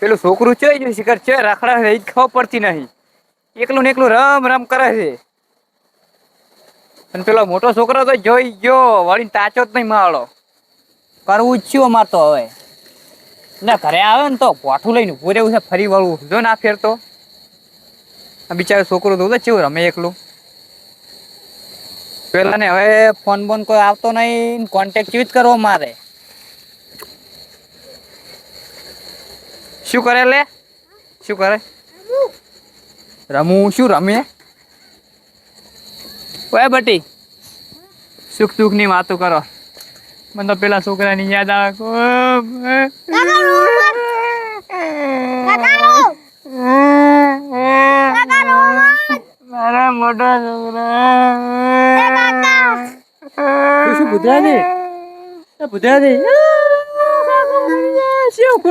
પેલું છોકરું છે જો શિખર છે રાખડા જ ખબર પડતી નહીં. એકલું ને એકલું રમ રમ કરે છે. અને પેલો મોટો છોકરો તો જોઈ ગયો, વળીને તાચો જ નહીં માળો. કરવું જ છું અમાર તો હવે. ના, ઘરે આવે ને તો પોઠું લઈને ઉભું રહેવું છે, ફરી વળવું. જો ના ફેરતો. આ બિચારો છોકરો તો ચેવું રમે એકલું. પેલા ને હવે ફોન બોન કોઈ આવતો નહીં કોન્ટેક્ટ કેવી જ કરવો મારે. શું કરે લે શું કરે રમું શું રમે ઓય બટી સુખ દુઃખની વાતો કરો મને તો પેલા છોકરાની યાદ આવે મારા મોટા છોકરા શું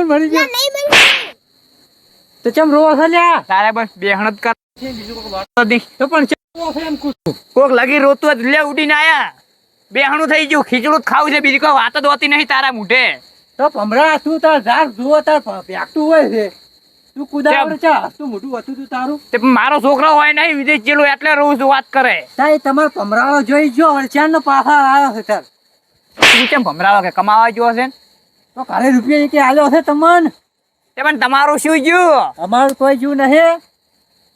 મરી ગયા તો ચમ રોવા છે તારે બસ બેહણત કર. તો પણ કોક લગી રોતું જ લે ઉડીને આયા. બેહણું થઈ ગયું ખીચડું ખાવું છે બીજી કોઈ વાત જ હોતી નહીં તારા મૂઠે તો ભમરા તું તાર ઝાર જુઓ તાર પ્યાકતું હોય છે. તું કુદાવર છે હસતું મોટું હતું તું તારું? તે મારો છોકરો હોય નહીં વિદેશ જેલો એટલે રોજ વાત કરે. તાય તમારો ભમરાળો જોઈ જો વળચાણ નો પાછા આવ્યો છે તાર. તું કેમ ભમરાળો કે કમાવા ગયો છે તો કાલે રૂપિયા કે આલ્યો છે તમન? તે પણ તમારું શું ગયું અમારું કોઈ જીવ નહીં.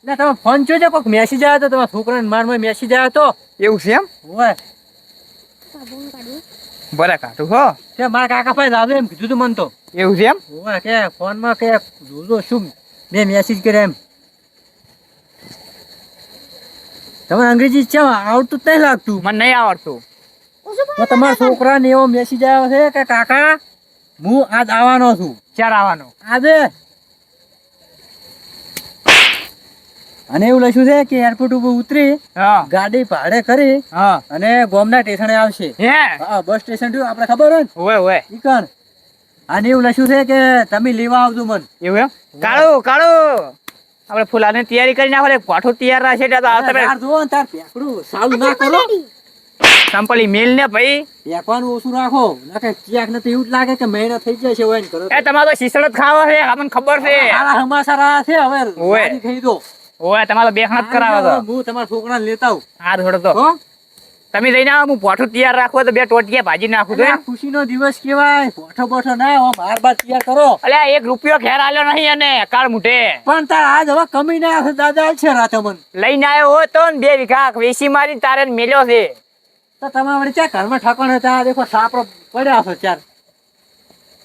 ને તમે ફોન જોજો કોઈક મેસેજ આવ્યો તો તમારા છોકરાને મારમાં મેસેજ આવ્યો હતો એવું છે એમ? હોય. બરા કાઢું હો. તે મારા કાકા ભાઈ એમ કીધું તું મને તો. એવું છે એમ? હોય કે ફોનમાં કે જોજો શું મેં મેસેજ કરે એમ. તમને અંગ્રેજી છે આવડતું જ નહીં લાગતું. મને નહીં આવડતું. તમારા તમારા છોકરાને એવો મેસેજ આવ્યો છે કે કાકા હું આજ આવવાનો છું. ક્યારે આવવાનો? આજે. અને એવું લખ્યું છે કે એરપોર્ટ ઉપર ઉતરી ગાડી ભાડે કરી અને ગોમના સ્ટેશને આવશે. હા? બસ સ્ટેશન થયું આપણે ખબર હોય ને? હોય ઈકણ અને એવું લખ્યું છે કે તમે લેવા આવજો મન. એવું એમ? કાળો કાળો. આપણે ફૂલાની તૈયારી કરી નાખો પાઠો તૈયાર રહેશે એટલે તો આવતા જુઓ તાર પેકડું સારું ના કરો. સંપલી મેલ ને ભાઈ. પેકવાનું ઓછું રાખો. નાખે ક્યાંક નથી એવું જ લાગે કે મહિનો થઈ જાય છે હોય કરો એ તમારો શીસળ જ ખાવા છે આપણને ખબર છે. સારા હમાસા રહ્યા છે હવે ઓવે. થઈ દો. ઓય તમારો તો કરાવો તો. હું તમારા છોકરા લેતા આવું. હા થોડો તો. તમે જઈને આવો હું પોઠું તૈયાર રાખો તો બે ટોટિયા ભાજી નાખું તો આ ખુશીનો દિવસ કેવાય પોઠો બોઠો ના આમ હાર બાર તૈયાર કરો. અલે એક રૂપિયો ખેર આલ્યો નહીં અને કાળ મુઠે. પણ તાર આજ હવે કમી ના દાદા છે રાતે મન. લઈને આવ્યો હો તો ને બે વીઘા વેસી મારી તારે મેલ્યો છે. તો તમારે વળી ચા ઘરમાં ઠાકોણ હતા દેખો સાપરો પડ્યા હશે ચાર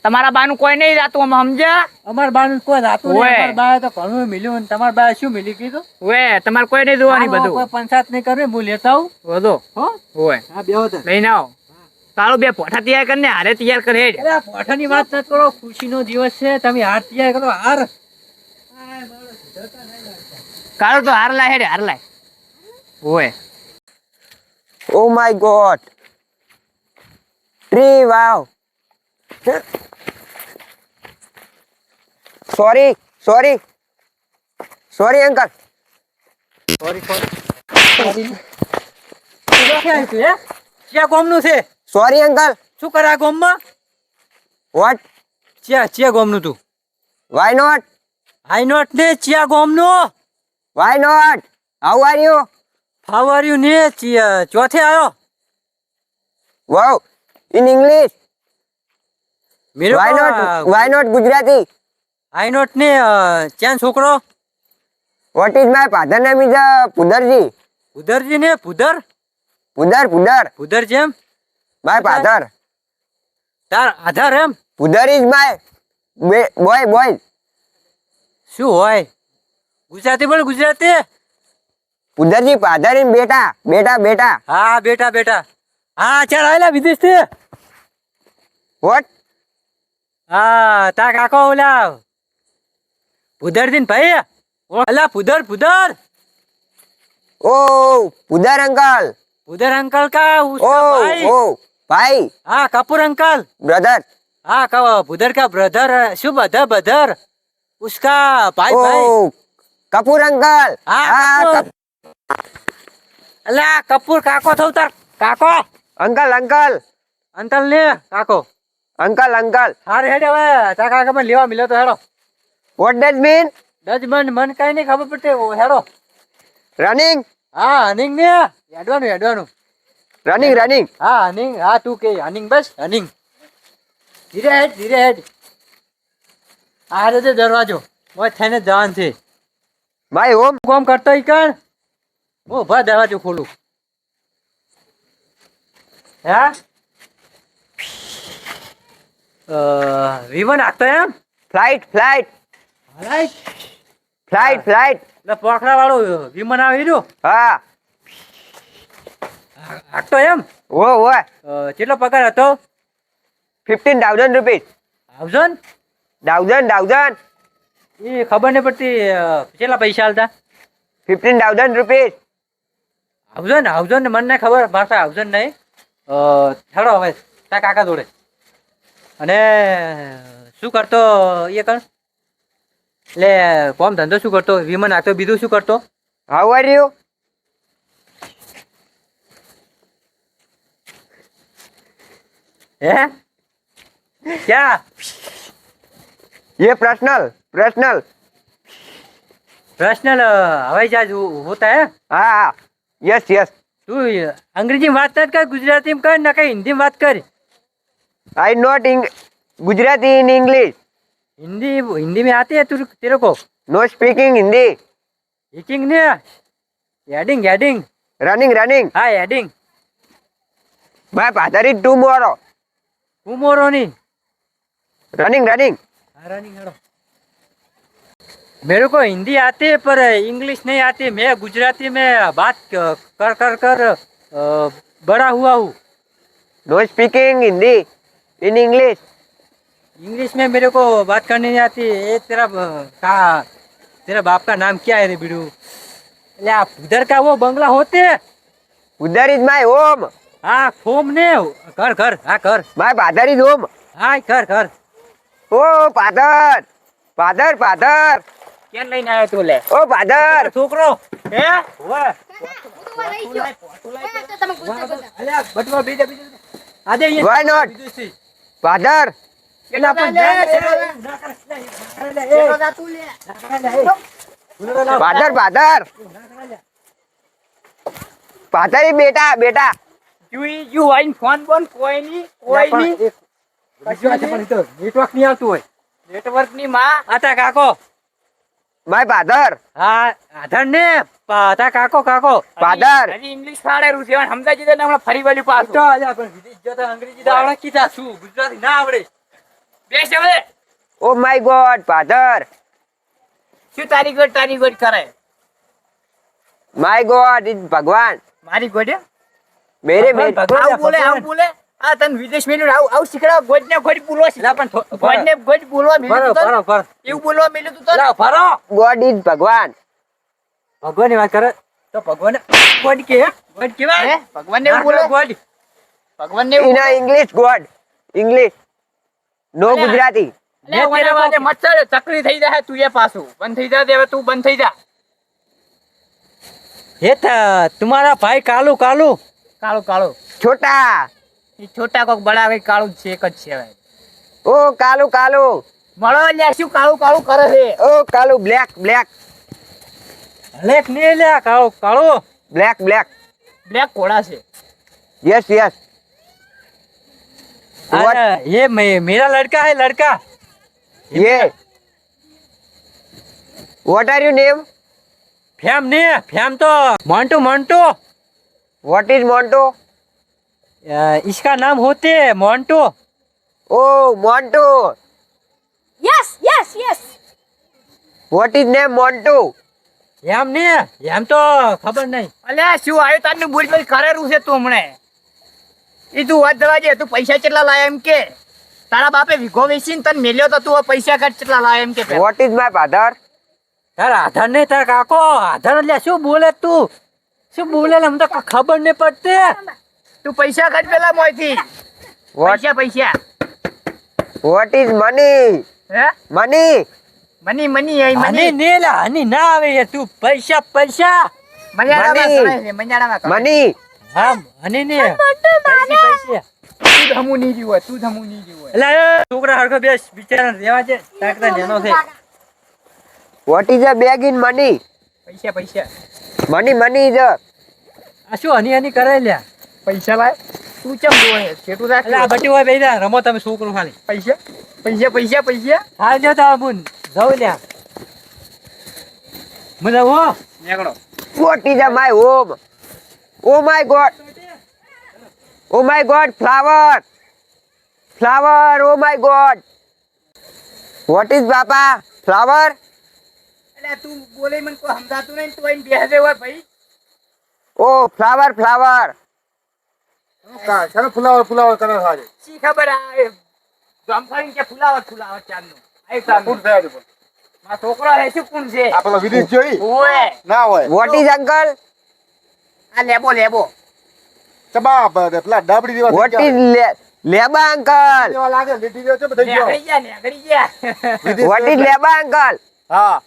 તમારા બાનું કોઈ નહીં જાતું અમે સમજ્યા? અમાર બાનું કોઈ ઓવે. નહીં. અમાર બાએ તો ઘણું મિલ્યું ને તમાર બાએ શું મિલી કીધું? ઓય તમારે કોઈ નહીં જોવાની બધું. કોઈ પંચાયત નહીં કરવી હું લેતા આવું. વધો. હો? ઓય. હા બેહો તો લઈને આવો. કાળું બે પોઠા તૈયાર કરીને હારે તૈયાર કરે હેડ. અરે પોઠાની વાત ન કરો ખુશીનો દિવસ છે તમે હાર તૈયાર કરો હાર. કાળું તો હાર લાય હેડ હાર લાય. ઓય. Oh my god. Tree, wow. Sorry, sorry. Sorry, uncle. Sorry sorry ક્યાં ગોમનું છે Sorry, uncle. શું કરે આ ગોમમાં What? ક્યાં ક્યાં ગોમનું તું Why not? આઈ નોટ ને ચિયા ગોમનું Why not? How are you? ફાવર્યું ને ચોથે આવ્યો Wow. In English. મેરે Why not? Why not Gujarati? I not ને ક્યાં છોકરો What is my father name is uh, Pudarji. ઉધરજી ને પુધર Pudar, Pudar. પુધર જેમ My father. તાર આધાર એમ is my ba- boy, boy. શું હોય ગુજરાતી બોલ ગુજરાતી ઉદરજી પાધારી બેટા બેટા બેટા. હા બેટા બેટા. હા ચાલ આવેલા વિદેશથી વોટ હા તા કાકો ઓલા પુદર દિન ભાઈ ઓલા પુદર પુદર. ઓ પુદર અંકલ. પુદર અંકલ કા ઓ ઓ ભાઈ. હા કપૂર અંકલ. બ્રધર. હા કા પુદર કા બ્રધર શું બધા બધર ઉસકા ભાઈ ભાઈ. કપૂર અંકલ. હા અલા કપૂર કાકો થઉ તાર. કાકો? Uncle uncle. અંકલ ને કાકો. Uncle uncle. હાર હેડે હવે તા કાકા મને લેવા મિલ્યો તો હેડો. વોટ ડઝ મીન ડચ મન મન કઈ નહીં ખબર પડતી. ઓ હેડો. રનિંગ હા રનિંગ ને. હેડવાનું હેડવાનું. રનિંગ રનિંગ હા રનિંગ હા તું કે રનિંગ બસ રનિંગ ધીરે હેડ ધીરે હેડ. આ રીતે દરવાજો. મોય થઈને જવાન જવાનું છે. ભાઈ ઓમ. કોમ કરતો ઈ કણ હું ભા દરવાજો ખોલું. હા? વિમન આખતો એમ? Flight flight flight flight flight એટલે પોખરા વાળું વિમન આવી રહ્યું હા. આખતો એમ? ઓ ઓ. કેટલો પગાર હતો? Fifteen thousand rupees thousand thousand thousand એ ખબર નહીં પડતી કેટલા પૈસા હાલતા ફિફ્ટીન થાઉઝન્ડ રૂપીસ આવજો ને આવજો ને મને નહીં ખબર ભાષા આવજો ને નહીં અ, હેડો હવે તા કાકા જોડે અને શું કરતો એ કણ એટલે કોમ ધંધો શું કરતો વિમન નાખતો બીજું શું કરતો હાઉ આર યુ હે ક્યાં ये पर्सनल पर्सनल पर्सनल हवाई जहाज हो- होता है हाँ हाँ यस यस તું અંગ્રેજી વાત નથી કર ગુજરાતીમાં કર ના કઈ હિન્દીમાં વાત કર I not Gujarati in English Hindi Hindi में आती है तू तेरे को नो स्पीकिंग हिंदी हिकिंग ने हेडिंग हेडिंग रनिंग रनिंग हाँ heading my father is tomorrow कुमोरोनी running running हाँ रनिंग हेडो मेरे को हिंदी आती है पर इंग्लिश नहीं आती मैं गुजराती में बात कर कर कर बड़ा हुआ हूँ। No speaking Hindi in English English में मेरे को बात करनी नहीं आती ये तेरा अ, का तेरा बाप का नाम क्या है रे बिड़ू? अरे आप उधर का वो बंगला होते हैं। उधर इज़ माय होम हाँ होम ने कर कर हाँ कर माय फादर इज़ होम हाँ कर कर ओ फादर फादर फादर કેમ લઈને આવ્યો તું લે? ઓ ભાદર! છોકરો હે? હોવે. બેટા બેટા! યુઈ યુ આઈન ફોન કોઈ ની કોઈ ની નેટવર્ક નહીં આવતું હોય. નેટવર્કની માં. કાકો. માય પાદર હા આધર ને પાધા કાકો કાકો. પાદર હજી ઇંગ્લિશ ફાડે રૂ જેવા સમજાજી દે ને ફરી વાલી પાસ તો આજા પણ વિદેશ જો અંગ્રેજી તો આવડે કીધા શું? ગુજરાતી ના આવડે. બે શબ્દ ઓ માય ગોડ ફાધર શું તારી ગોડ તારી ગોડ કરે? માય ગોડ ઇન ભગવાન. મારી ગોડ? મેરે મેરે ભગવાન બોલે આમ બોલે. આ તન વિદેશ મેલ્યું આવ આવ શીખડાવ ગોજને ગોજ બોલવા શીખલા પણ ગોજને ગોજ બોલવા મેલ્યું તો ભરો ભરો. એવું બોલવા મેલ્યું તો લા ભરો. ગોડી ભગવાન. ભગવાન વાત કરે? તો ભગવાન ગોડ કે ગોડ કેવા હે? ભગવાન ને બોલો? ગોડ. ભગવાન ને ઇન ઇંગ્લિશ ગોડ. ઇંગ્લિશ નો ગુજરાતી. લે ઓને વાજે મચ્છર ચકરી થઈ જાય તું એ પાછું. બંધ થઈ જા દેવે તું બંધ થઈ જા. હે તમારા ભાઈ કાલુ કાલુ. કાલુ કાલુ છોટા. છોટા કોક બડા કઈ કાળું જ છે એક જ છે હવે ओ कालू कालू મળો લ્યા શું કાળું કાળું કરે છે ओ कालू ब्लैक ब्लैक लेख नहीं लिया Kalu Kalu black black black ઘોડા છે यस यस What? अरे, ये मे, मेरा लड़का है लड़का ये what are you name fam नहीं है फैम तो Montu Montu what is Monte अ, इसका नाम होते है मोंटू ओ Montu yes yes yes what is name Montu એમ નહીં એમ તો ખબર નહીં અલ્યા શું આવ્યું તારનું બોલ બોલ કરેલું છે તું હમણે એ તું વાત દવા જે તું પૈસા કેટલા લાયા એમ કે તારા બાપે વીઘો વેચીને તને મેલ્યો તો તું હવે પૈસા કાઢ કેટલા લાયા એમ કે પહેલા. व्हाट इज माय फादर તાર આધાર નહીં તાર કાકો આધાર એટલે શું બોલે તું શું બોલે લે? મને તો ક- ખબર નહીં પડતી તું પૈસા કાઢ પેલા મોયથી. પૈસા પૈસા. વોટ ઇઝ મની હે? Money money money I money ને નેલા હની ના આવે યાર તું પૈસા પૈસા. મજાડામાં સળાય છે મજાડામાં મની હા હની ને પૈસા તું ધમુ ની જીવો તું ધમુ ની જીવો એટલે છોકરા હરખો બેસ બિચારા રેવા છે તાકતા નેનો છે. What is a bag in money પૈસા પૈસા. મની મની ઇઝ આ શું હની હની કરે લ્યા? પૈસા લાય. તું ચમ જોવે છેટું રાખ એટલે બટી હોય રમો તમે છોકરું ખાલી. પૈસા પૈસા પૈસા પૈસા. હાલ જો તા બુન જાવ લ્યા. જાઉં હો. નીકળો. What is my home oh my God. Oh my God flower. Flower oh my God. What is બાપા? ફ્લાવર? એટલે તું બોલે મને કોઈ સમજાતું નહીં તો એમ બેસે હોય ભાઈ. Oh flower flower. ચાલો ફુલાવર ફુલાવર કરે સારી શી ખબર આ એ કે ફુલાવર ફુલાવર ચાંદનું આઈ ચાંદનું. ફૂટ થયા પણ. મારો છોકરો હે શું કોણ છે? આ પેલો વિદેશ જોઈ? ઓએ ના હોય. વોટ ઇઝ અંકલ આ લેબો લેબો. ચબા પેલા ડાબડી જેવા વોટ ઇઝ લેબા અંકલ. જેવા લાગે લીટી જેવા છે બધા ગયો. નેકળી ગયા નેકળી ગયા. વોટ ઇઝ લેબા અંકલ. હા.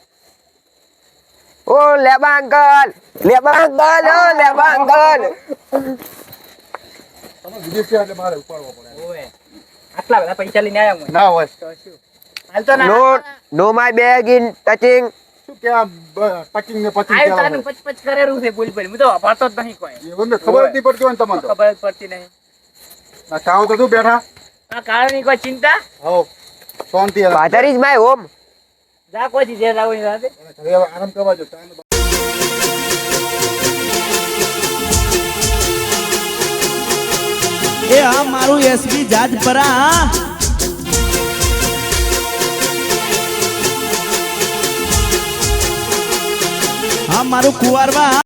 ઓ લેબા અંકલ. લેબા અંકલ ઓ લેબા અંકલ. વિદેશ એટલે મારે ઉપાડવો પડે. ઓએ આટલા બધા પૈસા લઈને આયા હું ના હોય. તો શું? હાલ તો ના. No no my bag in touching શું કે આ બ- પચીંગ ને પચીંગ આયુ તાનું પચ પચ કરેલું છે બોલ બોલ હું તો જ નહીં કોઈ. એ ખબર જ નહીં પડતી હોય ને તમને તો. ખબર જ પડતી નહીં. આ તો શું બેઠા? આ કાળની કોઈ ચિંતા? હો શાંતિ હવે ફાધર માય હોમ જા કોઈ જે જાવું એની સાથે. આરામ કરવા જો એ હા મારું એસબી જાજપરા હા મારું કુવારવા.